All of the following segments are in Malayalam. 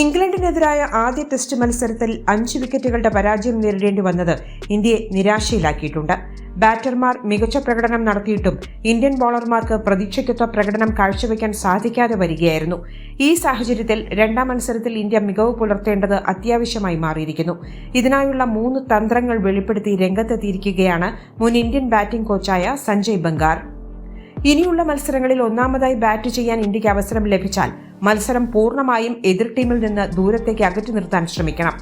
ഇംഗ്ലണ്ടിനെതിരായ ആദ്യ ടെസ്റ്റ് മത്സരത്തിൽ അഞ്ച് വിക്കറ്റുകളുടെ പരാജയം നേരിടേണ്ടി വന്നത് ഇന്ത്യയെ നിരാശയിലാക്കിയിട്ടുണ്ട്. ബാറ്റർമാർ മികച്ച പ്രകടനം നടത്തിയിട്ടും ഇന്ത്യൻ ബോളർമാർക്ക് പ്രതീക്ഷയ്ക്കൊത്ത പ്രകടനം കാഴ്ചവെക്കാൻ സാധിക്കാതെ വരികയായിരുന്നു. ഈ സാഹചര്യത്തിൽ രണ്ടാം മത്സരത്തിൽ ഇന്ത്യ മികവ് പുലർത്തേണ്ടത് അത്യാവശ്യമായി മാറിയിരിക്കുന്നു. ഇതിനായുള്ള മൂന്ന് തന്ത്രങ്ങൾ വെളിപ്പെടുത്തി രംഗത്തെത്തിയിരിക്കുകയാണ് മുൻ ഇന്ത്യൻ ബാറ്റിംഗ് കോച്ചായ സഞ്ജയ് ബംഗാർ. ഇനിയുള്ള മത്സരങ്ങളിൽ ഒന്നാമതായി ബാറ്റ് ചെയ്യാൻ ഇന്ത്യയ്ക്ക് അവസരം ലഭിച്ചാൽ മത്സരം പൂർണമായും എതിർ ടീമിൽ നിന്ന് ദൂരത്തേക്ക് അകറ്റി നിർത്താൻ ശ്രമിക്കണം.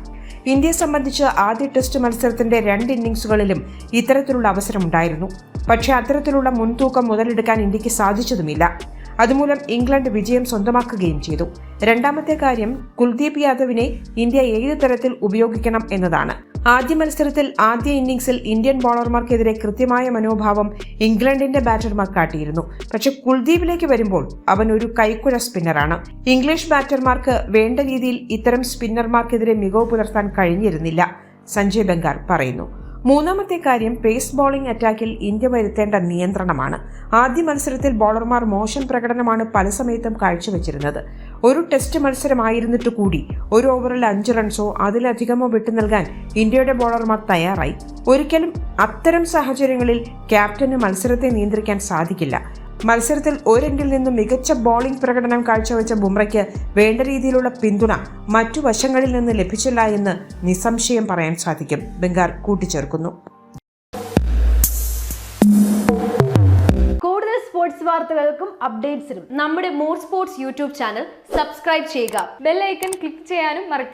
ഇന്ത്യയെ സംബന്ധിച്ച് ആദ്യ ടെസ്റ്റ് മത്സരത്തിന്റെ രണ്ട് ഇന്നിംഗ്സുകളിലും ഇത്തരത്തിലുള്ള അവസരമുണ്ടായിരുന്നു. പക്ഷേ അത്തരത്തിലുള്ള മുൻതൂക്കം മുതലെടുക്കാൻ ഇന്ത്യയ്ക്ക് സാധിച്ചതുമില്ല. അതുമൂലം ഇംഗ്ലണ്ട് വിജയം സ്വന്തമാക്കുകയും ചെയ്തു. രണ്ടാമത്തെ കാര്യം കുൽദീപ് യാദവിനെ ഇന്ത്യ ഏത് തരത്തിൽ ഉപയോഗിക്കണം എന്നതാണ്. ആദ്യ മത്സരത്തിൽ ആദ്യ ഇന്നിംഗ്സിൽ ഇന്ത്യൻ ബോളർമാർക്കെതിരെ കൃത്യമായ മനോഭാവം ഇംഗ്ലണ്ടിന്റെ ബാറ്റർമാർ കാട്ടിയിരുന്നു. പക്ഷെ കുൽദീപിലേക്ക് വരുമ്പോൾ അവൻ ഒരു കൈക്കുഴ സ്പിന്നറാണ്. ഇംഗ്ലീഷ് ബാറ്റർമാർക്ക് വേണ്ട രീതിയിൽ ഇത്തരം സ്പിന്നർമാർക്കെതിരെ മികവ് പുലർത്താൻ കഴിഞ്ഞിരുന്നില്ല സഞ്ജയ് ബംഗാർ പറയുന്നു. മൂന്നാമത്തെ കാര്യം പേസ് ബോളിംഗ് അറ്റാക്കിൽ ഇന്ത്യ വരുത്തേണ്ട നിയന്ത്രണമാണ്. ആദ്യ മത്സരത്തിൽ ബോളർമാർ മോശം പ്രകടനമാണ് പല സമയത്തും കാഴ്ചവെച്ചിരുന്നത്. ഒരു ടെസ്റ്റ് മത്സരമായിരുന്നിട്ട് കൂടി ഒരു ഓവറിൽ അഞ്ച് റൺസോ അതിലധികമോ വിട്ടു നൽകാൻ ഇന്ത്യയുടെ ബോളർമാർ തയ്യാറായി. ഒരിക്കലും അത്തരം സാഹചര്യങ്ങളിൽ ക്യാപ്റ്റന് മത്സരത്തെ നിയന്ത്രിക്കാൻ സാധിക്കില്ല. മത്സരത്തിൽ ഒരെങ്കിൽ നിന്നും മികച്ച ബോളിംഗ് പ്രകടനം കാഴ്ചവെച്ച ബുംറയ്ക്ക് വേണ്ട രീതിയിലുള്ള പിന്തുണ മറ്റു വശങ്ങളിൽ നിന്ന് ലഭിച്ചില്ല എന്ന് നിസ്സംശയം പറയാൻ സാധിക്കും. ബംഗാർ കൂട്ടിച്ചേർക്കുന്നു. കൂടുതൽ സ്പോർട്സ് വാർത്തകൾക്കും അപ്ഡേറ്റ്സിനും നമ്മുടെ more sports YouTube channel subscribe ചെയ്യുക. ബെല്ലൈക്കൺ ക്ലിക്ക് ചെയ്യാനും മറക്കരുത്.